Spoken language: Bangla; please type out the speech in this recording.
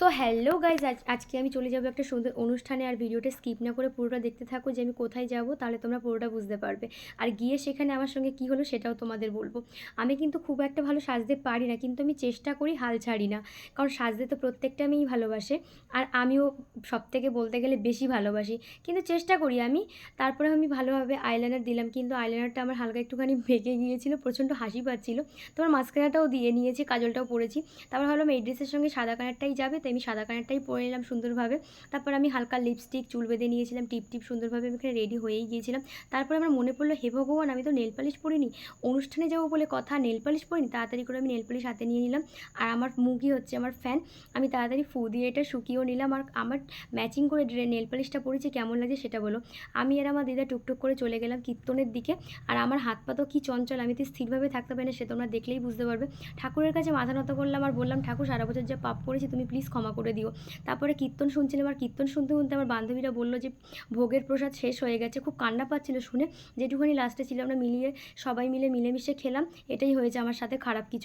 সো হ্যালো গাইজ আজ, আজকে আমি চলে যাব একটা সুন্দর অনুষ্ঠানে আর ভিডিওটা স্কিপ না করে পুরোটা দেখতে থাকো যে আমি কোথায় যাব, তাহলে তোমরা পুরোটা বুঝতে পারবে। আর গিয়ে সেখানে আমার সঙ্গে কী হলো সেটাও তোমাদের বলব। আমি কিন্তু খুব একটা ভালো সাজতে পারি না, কিন্তু আমি চেষ্টা করি হাল ছাড়ি না, কারণ সাজতে তো প্রত্যেকটা আমিই ভালোবাসে। আর আমিও সব থেকে বলতে গেলে বেশি ভালোবাসি, কিন্তু চেষ্টা করি আমি। তারপরে আমি ভালোভাবে আইলাইনার দিলাম, কিন্তু আইলাইনারটা আমার হালকা একটুখানি ভেঙে গিয়েছিল, প্রচণ্ড হাসি পাচ্ছিলো। তোমার মাস্কারাটাও দিয়ে নিয়েছি, কাজলটাও পরেছি। তারপর ভাবলাম এই ড্রেসের সঙ্গে সাদা কালারটাই যাবে তাই আমি সাদা কালারটাই পরে নিলাম সুন্দরভাবে। তারপর আমি হালকা লিপস্টিক চুল বেঁধে নিয়েছিলাম, টিপ টিপ সুন্দরভাবে আমি এখানে রেডি হয়েই গিয়েছিলাম। তারপর আমার মনে পড়ল, হে ভগবান, আমি তো নেল পালিশ পরিনি। অনুষ্ঠানে যাব বলে কথা নেল পালিশ পরিনি, তাড়াতাড়ি করে আমি নেল পালিশ হাতে নিয়ে নিলাম। আর আমার মুখই হচ্ছে আমার ফ্যান আমি তাড়াতাড়ি ফু দিয়ে এটা শুকিয়েও নিলাম। আর আমার ম্যাচিং করে নেল পালিশটা পরেছি, কেমন লাগছে সেটা বলো। আমি আর আমার দিদা টুকটুক করে চলে গেলাম কীর্তনের দিকে। আর আমার হাত পা তো কী চঞ্চল, আমি তো স্থিরভাবে থাকতে পারি না, সে তোমরা দেখলেই বুঝতে পারবে। ঠাকুরের কাছে মাথা নত করলাম আর বললাম, ঠাকুর, সারা বছর যা পাপ করেছি, তুমি প্লিজ ক্ষমা করে দিও। তারপরে কীর্তন শুনছিলাম আর কীর্তন শুনতে শুনতে আমার বান্ধবীরা বলল যে, ভোগের প্রসাদ শেষ হয়ে গেছে। খুব কান্না পাচ্ছিল শুনে। যেটুকুনি লাস্টে ছিল আমরা মিলিয়ে সবাই মিলে মিলেমিশে খেলাম। এটাই হয়েছে আমার সাথে খারাপ কিছু।